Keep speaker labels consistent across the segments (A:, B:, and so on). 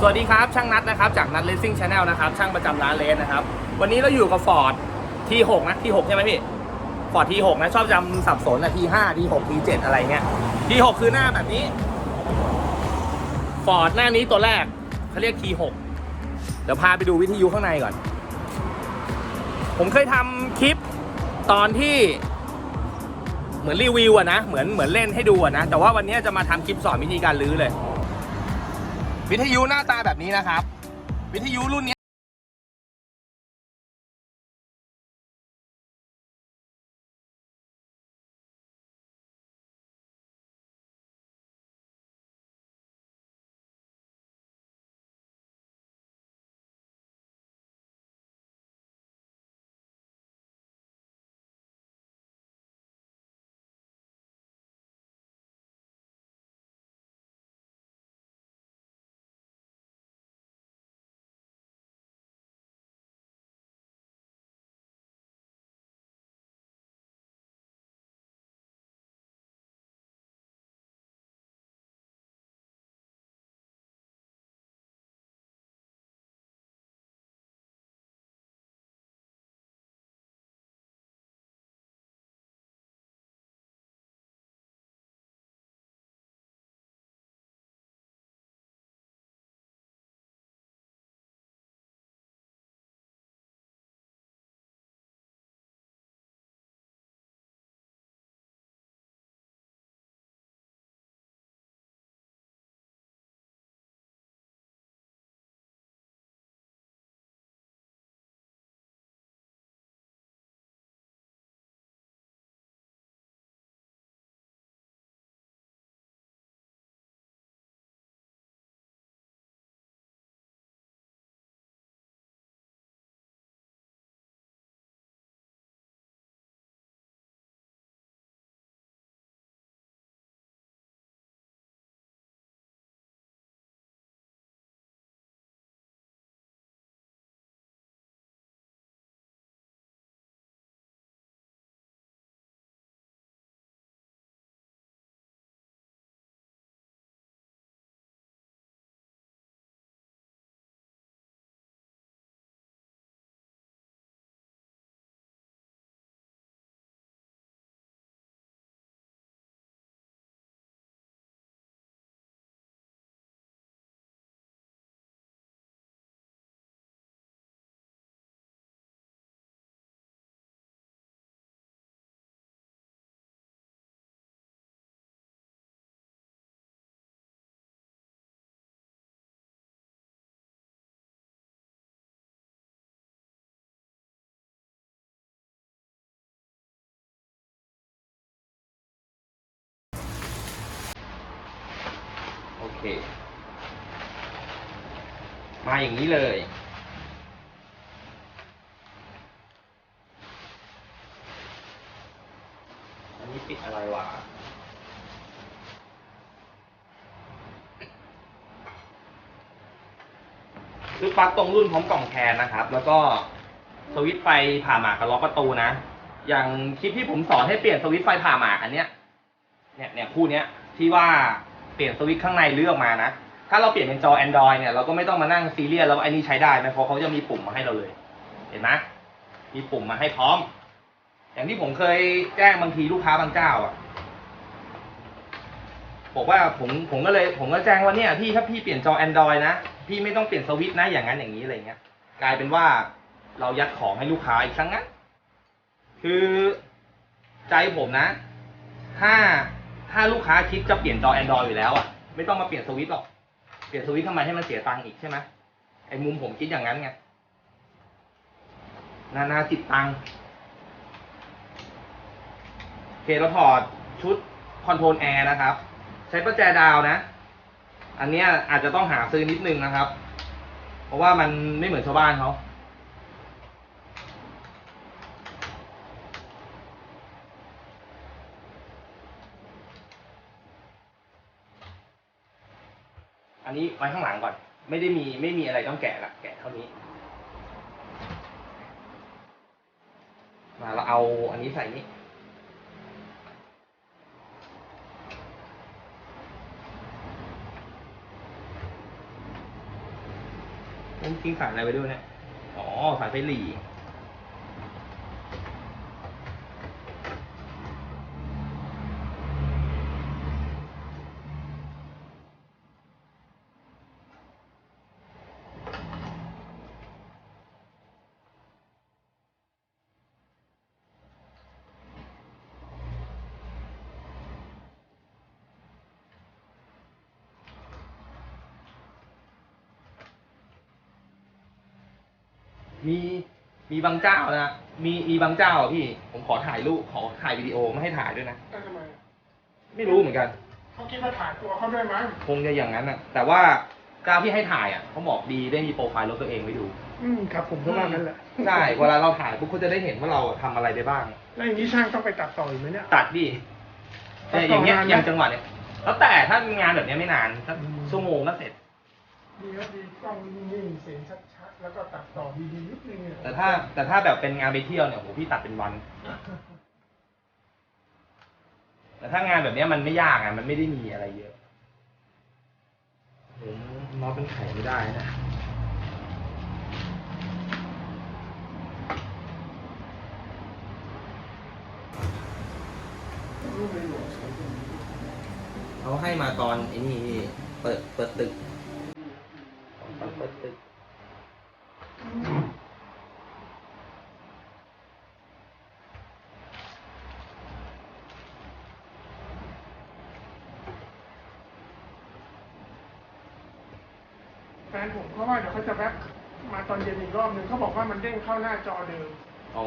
A: สวัสดีครับช่างนัดนะครับจากนัดเลสซิ่งชาแนลนะครับช่างประจำร้านเลสนะครับวันนี้เราอยู่กับฟอร์ดทีหกนะทีหกใช่ไหมพี่ฟอร์ดทีหกนะชอบจำสับสนอะทีห้าทีหกทีเจ็ดอะไรเงี้ยทีหกคือหน้าแบบนี้ฟอร์ดหน้านี้ตัวแรกเขาเรียกทีหกเดี๋ยวพาไปดูวิทยุข้างในก่อน ผมเคยทำคลิปตอนที่เหมือนรีวิวอะนะเหมือนเหมือนเล่นให้ดูอะนะแต่ว่าวันนี้จะมาทำคลิปสอนวิธีการรื้อเลย วิทยุหน้าตาแบบนี้นะครับ วิทยุรุ่นนี้ มาอย่างนี้เลย อันนี้ปิดอะไรวะคือปลั๊กตรงรุ่นพร้อมกล่องแคนนะครับ แล้วก็สวิตช์ไฟผ่าหมากกับล็อกประตูนะ อย่างคลิปที่ผมสอนให้เปลี่ยนสวิตช์ไฟผ่าหมากอันเนี้ย เนี่ยเนี่ยคู่เนี้ยที่ว่า เปลี่ยนสวิตช์ข้างในเลือกมานะ ถ้าเราเปลี่ยนเป็นจอ Android เนี่ยเราก็ไม่ต้องมานั่งซีเรียสแล้วว่าไอ้นี่ใช้ได้ไหมเพราะเขาจะมีปุ่มมาให้เราเลย เห็นไหมมีปุ่มมาให้พร้อม อย่างที่ผมเคยแจ้งบางทีลูกค้าบางเจ้าอะบอกว่าผมผมก็เลยผมก็แจ้งว่าเนี่ยพี่ถ้าพี่เปลี่ยนจอ Android นะพี่ไม่ต้องเปลี่ยนสวิตช์นะอย่างนั้นอย่างนี้อะไรเงี้ย กลายเป็นว่าเรายัดของให้ลูกค้าอีกครั้งนั้นคือใจผมนะ ถ้า ถ้าลูกค้าคิดจะเปลี่ยนจอ Android อยู่แล้วอะไม่ต้องมาเปลี่ยนสวิตช์หรอก เปลี่ยนสวิตช์ทำไมให้มันเสียตังค์อีกใช่ไหมไอ้มุมผมคิดอย่างนั้นไงนานาจิตตังค์โอเคเราถอดชุดคอนโทรลแอร์นะครับ ใช้ประแจดาวนะ อันนี้อาจจะต้องหาซื้อนิดนึงนะครับ เพราะว่ามันไม่เหมือนชาวบ้านเขา นนี้ไว้ข้างหลังก่อน ไม่ได้มีไม่มีอะไรต้องแกะละแกะเท่านี้ มาเราเอาอันนี้ใส่นี่ผมกินสายอะไรไปด้วยเนี่ย อ๋อ สายไฟหลี มีมีบางเจ้านะมีมีบางเจ้าอะพี่ผมขอถ่ายรูปขอถ่ายวิดีโอไม่ให้ถ่ายด้วยนะ
B: ก็ทำไม
A: ไม่รู้เหมือนกัน
B: เขาคิดว่าถ่ายตัวเขาด้วยมั้ง
A: คงจะอย่างนั้นอะ แต่ว่าเจ้าที่ให้ถ่ายอะเขาบอกดีได้มีโปรไฟล์รถตัวเองไว้ดู
B: อืมครับผมก็ว่างั้นแหละ
A: ใช่เวลาเราถ่ายปุ๊บเขาจะได้เห็นว่าเราทำอะไรไปบ้าง
B: แล้วอย่างนี้ช่างต้องไปตัดต่ออีกไหมเนี่ย
A: ตัดดิ
B: ตัด
A: แต่
B: ต่อ
A: อย่างเงี้ย
B: นานไหม
A: อย่างจังหวะเนี้ยแล้วแต่ถ้างานแบบเนี้ยไม่นานสัก
B: อืม
A: ชั่วโมงก็เสร็จ
B: ดีครับดีกล้องนิ่งๆเสียงชัดๆ แล้วก็ตัดต่อดีๆนิดนึงเนี่ย
A: แต่ถ้าแต่ถ้าแบบเป็นงานไปเที่ยวเนี่ยโหพี่ตัดเป็นวัน แต่ถ้างานแบบเนี้ยมันไม่ยากอะมันไม่ได้มีอะไรเยอะผมน็อตเป็นไขไม่ได้นะ
B: รูปในหลวงสวยจริง
A: เขาให้มาตอนไอ้นี่พี่เปิดเปิดตึกตอนเปิดตึก
B: แฟนผม เขาว่าเดี๋ยวเขาจะแวะมาตอนเย็นอีกรอบหนึ่งเขาบอกว่ามันเด้งเข้าหน้าจอเดิม
A: อ๋อ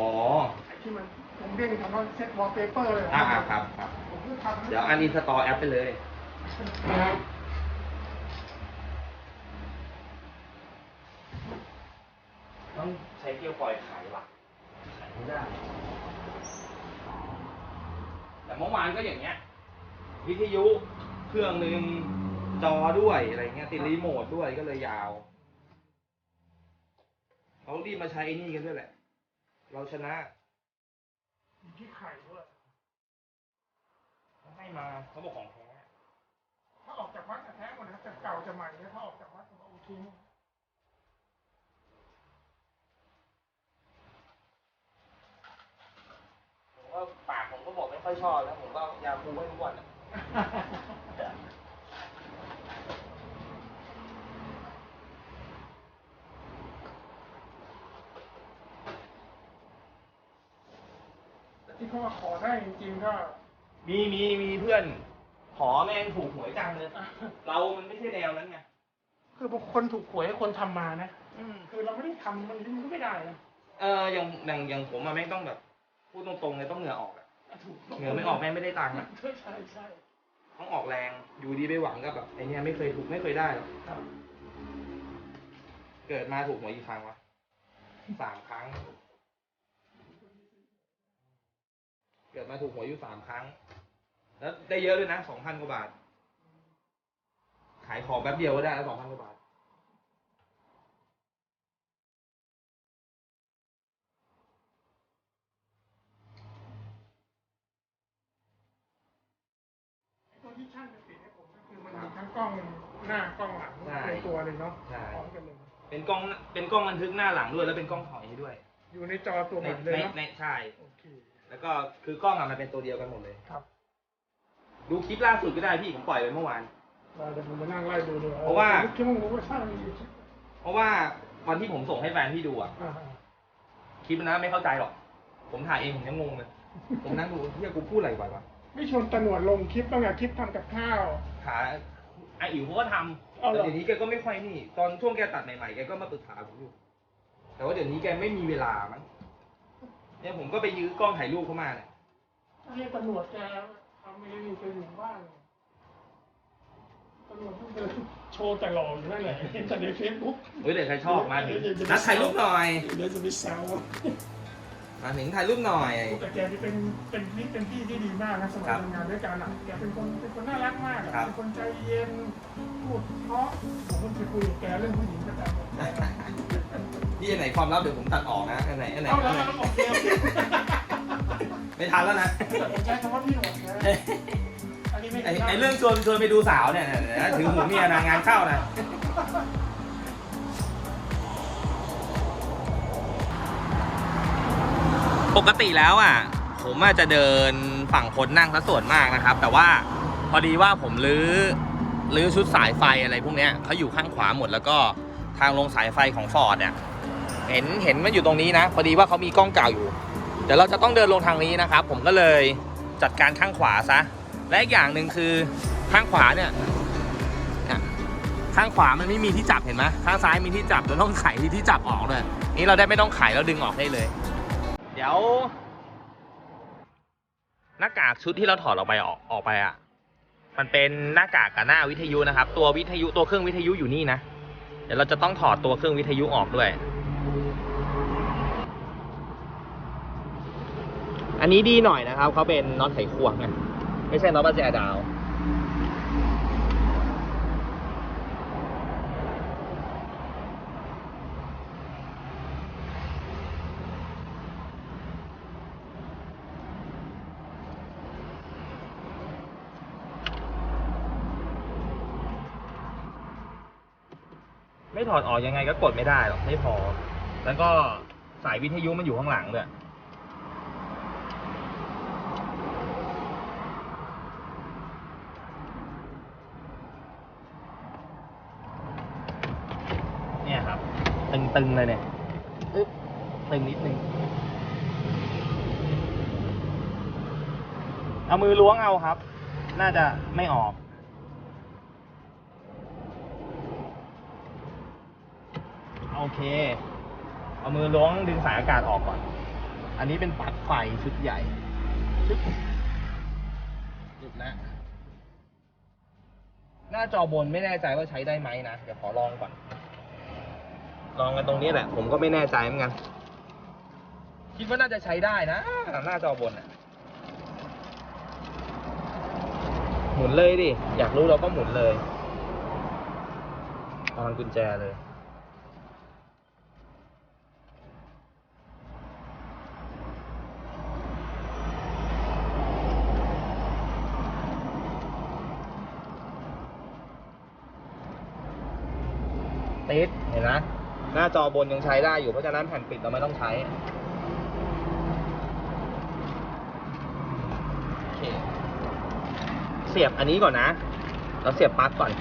B: ไอ้ที่มันผมเด้งทำว่าเซ็ตวอลเปเปอร์เลย
A: อ่าอ่าครับครับ
B: ผมเพิ่งทำ
A: เดี๋ยวอันอินสตอลแอปไปเลยต้องใช้เกียวปล่อยขายหลักขายไม่ได้ แต่เมื่อวานก็อย่างเงี้ย วิทยุเครื่องหนึ่งจอด้วยอะไรเงี้ยติดรีโมทด้วยก็เลยยาว เขารีบมาใช้ไอ้นี่กันด้วยแหละ เราชนะ
B: มีที่ไข่ด้วย
A: เขาให้มาเขาบอกของแท้
B: ถ้าออกจากวัดจะแท้หมดนะจะเก่าจะใหม่เนี่ยถ้าออกจากวัดผมเอาทิ้ง
A: ผมก็ปากผมก็บอกไม่ค่อยชอบแล้วผมก็เอายาคูให้ทุกวันอะ
B: ที่เขามาขอได้จริงๆก็
A: มีมีมีเพื่อน ขอแม่งถูกหวยจังเลย เรามันไม่ใช่แนวนั้นไง
B: คือบางคนถูกหวยให้คนทำมานะ
A: อืม
B: คือเราไม่ได้ทำมันมันก็ไม่ได้นะ
A: เอออย่างอย่างอย่างผมอะแม่งต้องแบบ พูดตรงๆเลยต้องเหงื่อออกอะ
B: ถูก
A: เหงื่อไม่ออกแม่งไม่ได้ตังค์อะ
B: ใช่ใช่ใช่
A: ต้องออกแรงอยู่ดีไปหวังกับแบบไอเนี้ยไม่เคยถูกไม่เคยได้หรอก
B: ครับ
A: เกิดมาถูกหวยกี่ครั้งวะสามครั้ง เกิดมาถูกหวยอยู่สามครั้ง แล้วได้เยอะด้วยนะสองพันกว่าบาท ขายของแป๊บเดียวก็ได้แล้วสองพันกว่าบาท
B: ไอ้ตัวที่ช่างจะติดให้ผมก็คือมันมีทั้งกล้องหน้ากล้องหลัง
A: ใช่
B: ในตัวเลยเนาะ
A: ใช่
B: พร้อมกันเลย
A: เป็นกล้องเป็นกล้องบันทึกหน้าหลังด้วย แล้วเป็นกล้องถอยด้วย
B: อยู่ในจอตัวให
A: ใน
B: ม่เลย
A: ใน
B: เนาะ
A: ในใช่
B: โอเค
A: แล้วก็คือกล้องอะมันเป็นตัวเดียวกันหมดเลย
B: ครับ
A: ดูคลิปล่าสุดก็ได้พี่ผมปล่อยไปเมื่อวาน
B: เราเดี๋ยวผมมานั่งไล่ดูดู
A: เพราะว่า
B: คิดว่าผมว่าช่างมีอยู่
A: เพราะว่าวันที่ผมส่งให้แฟนพี่ดูอะ
B: อ่า
A: คลิปนั้นไม่เข้าใจหรอก ผมถ่ายเองผมยังงงเลยผมนั่งดูเฮียกูพูดอะไรไปวะ
B: ไม่ชวนตะหนวดลงคลิปบ้างอะคลิปทำกับข้าว
A: ขาไออิ๋วเขาก็ทำ
B: เอาเหร
A: แต่
B: อ
A: เดี๋ยวนี้แกก็ไม่ค่อยนี่ ตอนช่วงแกตัดใหม่ๆแกก็มาปรึกษาผมอยู่แต่ว่าเดี๋ยวนี้แกไม่มีเวลามั้ง เนี่ยผมก็ไปยื้อกล้องถ่ายรูปเข้ามาเนี่ย
B: เรียกตำรวจแกทำเองอยู่เป็นอยู่บ้านตำรวจต้องเดินโชว์แต่หล่ออยู่นั่นแหละเห็นแต่ในเฟซบุ๊ก
A: เฮ้ยเดี๋ยวใครชอบมาถึงนัดถ่ายรูปหน่อย
B: เดี๋ยวจะไปแซว
A: มาถึงถ่ายรูปหน่อย
B: แต่แกนี่เป็นเป็นพี่เป็นพี่ที่ดีมากนะสมัย
A: ครับ
B: ทำงานด้วยกันอะแกเป็นคนเป็นคนน่ารักมากอะ
A: ครับ
B: เป็นคนใจเย็นพูดเพราะผมก็เคยคุยกับแกเรื่องผู้หญิงประจำเลย
A: พี่อันไหนความลับเดี๋ยวผมตัดออกนะอันไหนอันไหนไม่ทันแล้วนะ
B: ผมใช้คำว่าพี่หนุ่มนะอันนี้ไม่
A: ไอเรื่องชวนชวนไปดูสาวเนี่ยถือหูเมียนางานเข้านะปกติแล้วอะ ผมอาจจะเดินฝั่งคนนั่งซะส่วนมากนะครับ แต่ว่าพอดีว่าผมลื้อรื้อชุดสายไฟอะไรพวกเนี้ยเขาอยู่ข้างขวาหมดแล้วก็ทางลงสายไฟของฟอร์ดเนี่ย เห็นเห็นมันอยู่ตรงนี้นะ พอดีว่าเขามีกล้องเก่าอยู่ เดี๋ยวเราจะต้องเดินลงทางนี้นะครับ ผมก็เลยจัดการข้างขวาซะ และอีกอย่างหนึ่งคือข้างขวาเนี่ยข้างขวามันไม่มีที่จับเห็นไหมข้างซ้ายมีที่จับเราต้องไขที่ที่จับออกเลยนี่เราได้ไม่ต้องไขแล้วดึงออกได้เลย เดี๋ยว หน้ากากชุดที่เราถอดออกไปออกออกไปอะ มันเป็นหน้ากากกับหน้าวิทยุนะครับ ตัววิทยุตัวเครื่องวิทยุอยู่นี่นะเดี๋ยวเราจะต้องถอดตัวเครื่องวิทยุออกด้วย อันนี้ดีหน่อยนะครับเขาเป็นน็อตไขควงไงไม่ใช่น็อตประแจดาว ไม่ถอดออกยังไงก็กดไม่ได้หรอกไม่พอ แล้วก็สายวิทยุมันอยู่ข้างหลังด้วยเนี่ยครับ ตึงๆเลยเนี่ยอึ๊บตึงนิดนึง เอามือล้วงเอาครับ น่าจะไม่ออก โอเค เอามือล้วงดึงสายอากาศออกก่อน อันนี้เป็นปลั๊กไฟชุดใหญ่ชึบหยุดแล้วหน้าจอบนไม่แน่ใจว่าใช้ได้ไหมนะ เดี๋ยวขอลองก่อน ลองกันตรงนี้แหละ ผมก็ไม่แน่ใจเหมือนกัน คิดว่าน่าจะใช้ได้นะ หน้าจอบนอะ หมุนเลยดิ อยากรู้เราก็หมุนเลยออนกุญแจเลยติดเห็นนะ หน้าจอบนยังใช้ได้อยู่เพราะฉะนั้นแผ่นปิดเราไม่ต้องใช้เคเสียบอันนี้ก่อนนะ เราเสียบปลั๊กก่อน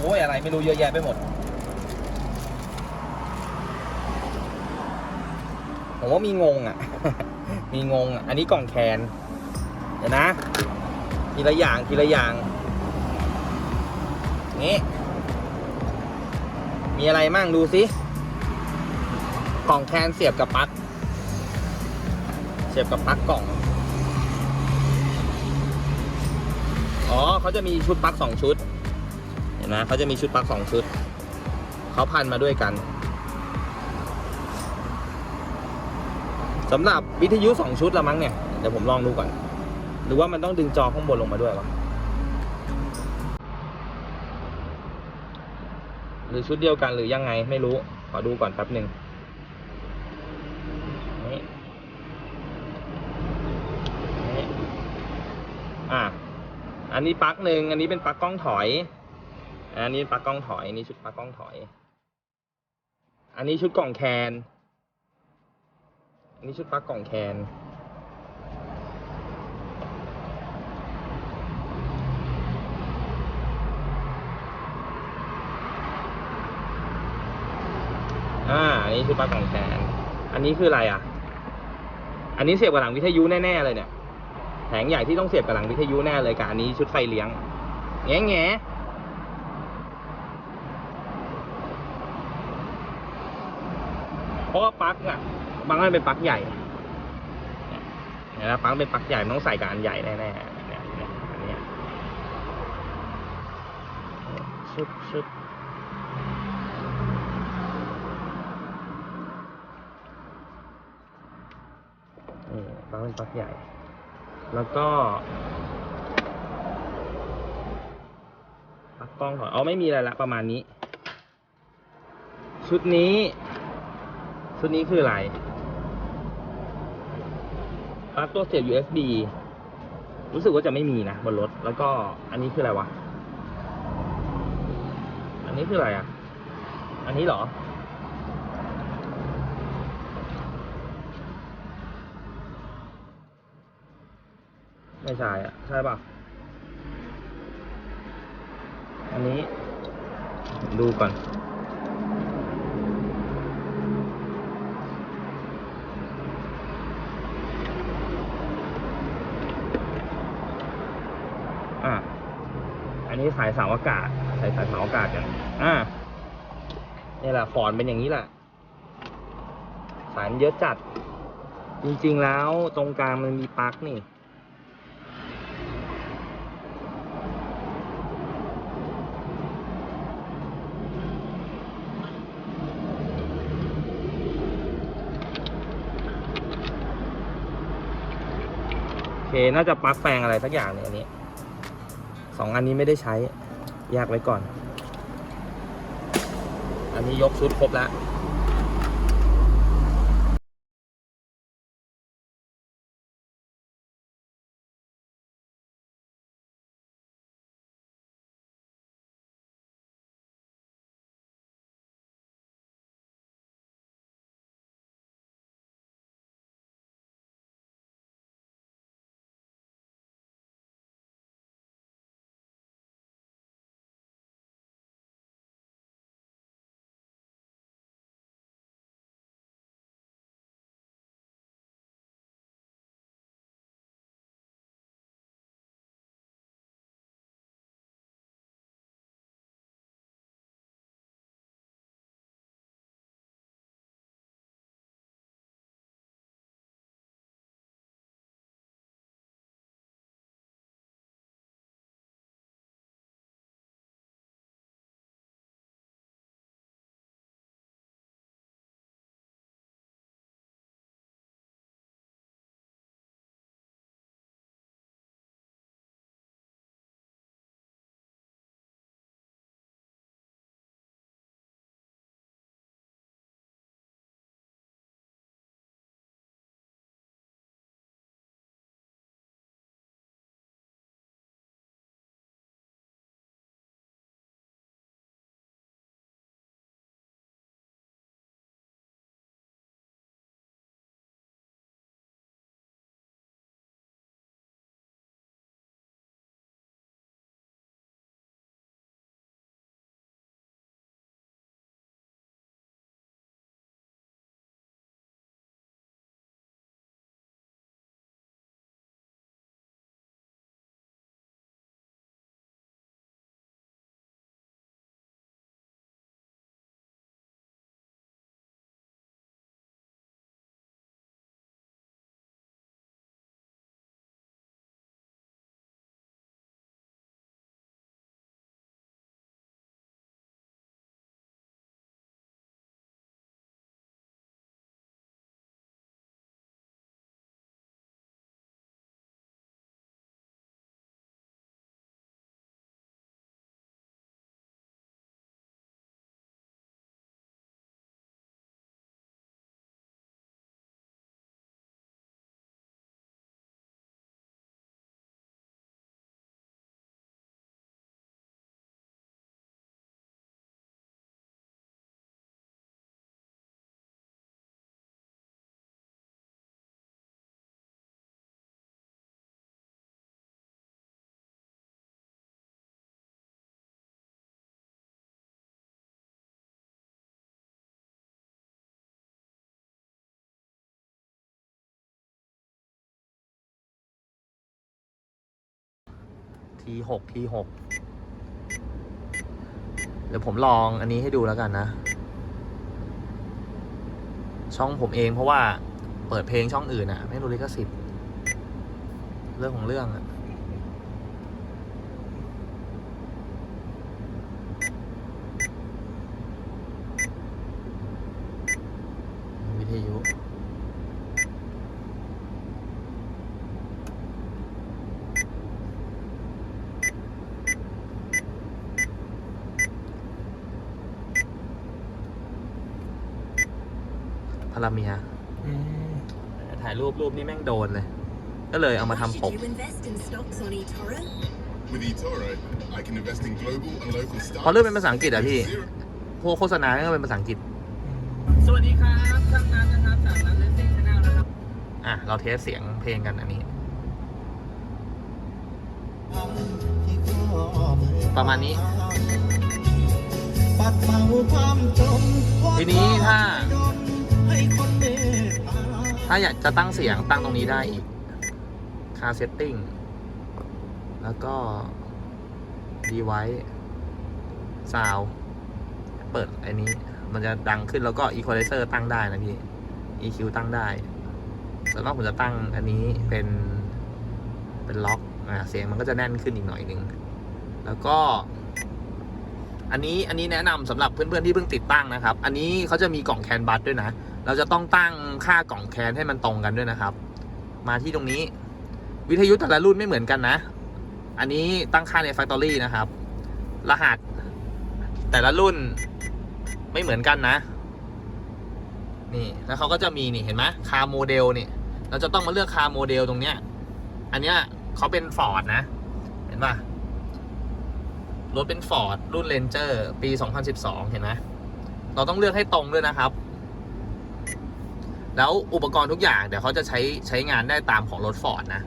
A: โอ้ยอะไรไม่รู้เยอะแยะไปหมดผมว่ามีงงอะ มีงงอะ อันนี้กล่องแคน เดี๋ยวนะ ทีละอย่างทีละอย่าง งี้มีอะไรมั่งดูสิกล่องแคนเสียบกับปลั๊ก เสียบกับปลั๊กกล่อง อ๋อเขาจะมีชุดปลั๊กสองชุด เห็นไหมเขาจะมีชุดปลั๊กสองชุด เขาพันมาด้วยกันสำหรับวิทยุสองชุดละมั้งเนี่ย เดี๋ยวผมลองดูก่อน หรือว่ามันต้องดึงจอข้างบนลงมาด้วยวะ หรือชุดเดียวกันหรือยังไงไม่รู้ ขอดูก่อนแป๊บหนึ่งนี่นี่อะอันนี้ปลั๊กหนึ่งอันนี้เป็นปลั๊กกล้องถอย อันนี้ปลั๊กกล้องถอย อันนี้ชุดปลั๊กกล้องถอย อันนี้ชุดกล่องแคน อันนี้ชุดปลั๊กกล่องแคน อ่า อั นนี้คือปลั๊กกล่องแคนอันนี้คืออะไรอะ อันนี้เสียบกับหลังวิทยุแน่ๆเลยเนี่ย แผงใหญ่ที่ต้องเสียบกับหลังวิทยุแน่เลยกับอันนี้ชุดไฟเลี้ยง แง่แง่เพราะว่าปลั๊กอะบางอันเป็นปลั๊กใหญ่เนี่ยนะปลั๊กเป็นปลั๊กใหญ่มันต้องใส่กับอันใหญ่แน่ๆเนี่ยเนี่ยอันนี้ชึบชึบ นี่ปลั๊ก เป็นปลั๊กใหญ่ แล้วก็ปลั๊กกล้องถอยอ๋อไม่มีอะไรละประมาณนี้ ชุดนี้ ชุดนี้คืออะไรปลั๊กตัวเสียบ USB รู้สึกว่าจะไม่มีนะบนรถ แล้วก็อันนี้คืออะไรวะ อันนี้คืออะไรอะ อันนี้เหรอ ไม่ใช่อะ ใช่ป่ะ อันนี้ ดูก่อน อะ อันนี้สายสาวอากาศใส่สายสาวอากาศกัน อ่านี่แหละ ฟอนเป็นอย่างนี้แหละ สายเยอะจัด จริงๆแล้วตรงกลางมันมีปลั๊กนี่ น่าจะปลั๊กแปลงอะไรสักอย่างเนี่ยอันนี้สองอันนี้ไม่ได้ใช้แยกไว้ก่อน อันนี้ยกชุดครบแล้ว ทีหกทีหกเดี๋ยวผมลองอันนี้ให้ดูแล้วกันนะ ช่องผมเองเพราะว่าเปิดเพลงช่องอื่นอะไม่รู้ลิขสิทธิ์ เรื่องของเรื่องอะวิทยุ พาราเมีย
B: อืม
A: ถ่ายรูปรูปนี่แม่งโดนเลย ก็เลยเอามาทำปก
C: Should you invest in stocks on eToro?
D: With eToro, I can invest in global and local stocks.
A: พอเรื่องเป็นภาษาอังกฤษอะพี่
D: Zero
A: พวกโฆษณาก็เป็นภาษาอังกฤษ
B: อืม
A: สวัสดีครับช่างนัทนะครับจากนัทเลสซิ่งชาแนลนะครับอะ เราเทสเสียงเพลงกันอันนี้ ประมาณนี้ ทีนี้ถ้า ถ้าอยากจะตั้งเสียงตั้งตรงนี้ได้อีกคาเซตติ้งแล้วก็ดีไว้ซาวเปิดอันนี้ มันจะดังขึ้นแล้วก็ Equalizer ตั้งได้นะพี่ EQ ตั้งได้ส่วนมากผมจะตั้งอันนี้เป็นเป็นล็อกอะเสียงมันก็จะแน่นขึ้นอีกหน่อยหนึงแล้วก็ อันนี้อันนี้แนะนำสำหรับเพื่อนๆที่เพิ่งติดตั้งนะครับ อันนี้เขาจะมีกล่องแคนบัสด้วยนะเราจะต้องตั้งค่ากล่องแคนให้มันตรงกันด้วยนะครับ มาที่ตรงนี้ วิทยุแต่ละรุ่นไม่เหมือนกันนะ อันนี้ตั้งค่าใน Factory นะครับ รหัส แต่ละรุ่นไม่เหมือนกันนะ นี่ แล้วเขาก็จะมีนี่เห็นไหมคาโมเดลนี่ เราจะต้องมาเลือกคาโมเดลตรงเนี้ย อันเนี้ยเขาเป็นฟอร์ดนะ เห็นป่ะ รถเป็นฟอร์ดรุ่นเ a นเจอร์ปี 2012 เห็นไหมเราต้องเลือกให้ตรงด้วยนะครับ แล้วอุปกรณ์ทุกอย่างเดี๋ยวเขาจะใช้ใช้งานได้ตามของรถฟอร์ดนะ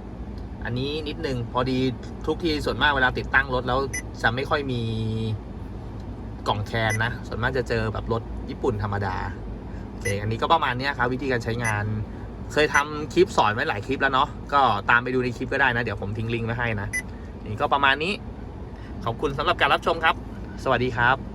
A: อันนี้นิดนึงพอดีทุกทีส่วนมากเวลาติดตั้งรถแล้วจะไม่ค่อยมีกล่องแคนนะ ส่วนมากจะเจอแบบรถญี่ปุ่นธรรมดาโอเคอันนี้ก็ประมาณนี้ครับวิธีการใช้งาน เคยทำคลิปสอนไว้หลายคลิปแล้วเนาะก็ตามไปดูในคลิปก็ได้นะ เดี๋ยวผมทิ้งลิงก์ไว้ให้นะนี่ก็ประมาณนี้ ขอบคุณสำหรับการรับชมครับ สวัสดีครับ